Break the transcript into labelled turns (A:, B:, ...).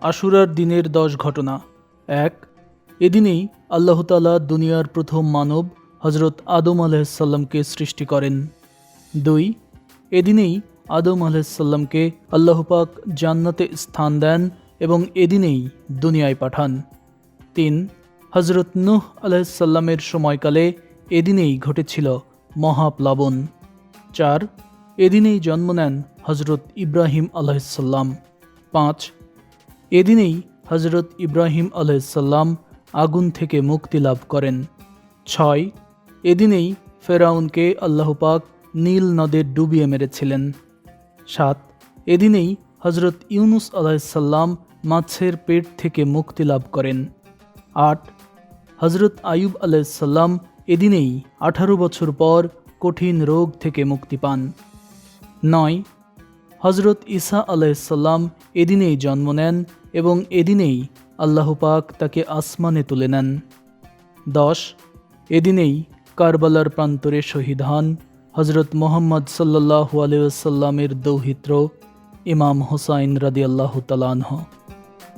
A: আশুরার দিনের দশ ঘটনা। এক, এদিনেই আল্লাহতালা দুনিয়ার প্রথম মানব হজরত আদম আলাহিসাল্লামকে সৃষ্টি করেন। দুই, এদিনেই আদম আলাহিসাল্লামকে আল্লাহপাক জান্নাতে স্থান দেন এবং এদিনেই দুনিয়ায় পাঠান। তিন হজরত নুহ আলাহিসাল্লামের সময়কালে এদিনেই ঘটেছিল মহাপ্লাবন। চার, এদিনেই জন্ম নেন হজরত ইব্রাহিম আলাহিসাল্লাম পাঁচ এদিনেই হজরত ইব্রাহিম আলাইসাল্লাম আগুন থেকে মুক্তি লাভ করেন। ছয়, এদিনেই ফেরাউনকে আল্লাহ পাক নীল নদের ডুবিয়ে মেরেছিলেন। সাত, এদিনেই হজরত ইউনুস আলাইসাল্লাম মাছের পেট থেকে মুক্তি লাভ করেন। আট হজরত আয়ুব আলাইসাল্লাম এদিনেই আঠারো বছর পর কঠিন রোগ থেকে মুক্তি পান। নয় হজরত ঈসা আলাইসাল্লাম এদিনেই জন্ম নেন এবং এদিনেই আল্লাহ পাক তাকে আসমানে তুলে নেন। দশ, এদিনেই কারবালার প্রান্তরে শহীদ হন হজরত মোহাম্মদ সাল্লাহ আলিয়াল্লামের দৌহিত্র ইমাম হোসাইন রাদিয়াল্লাহু তালানহ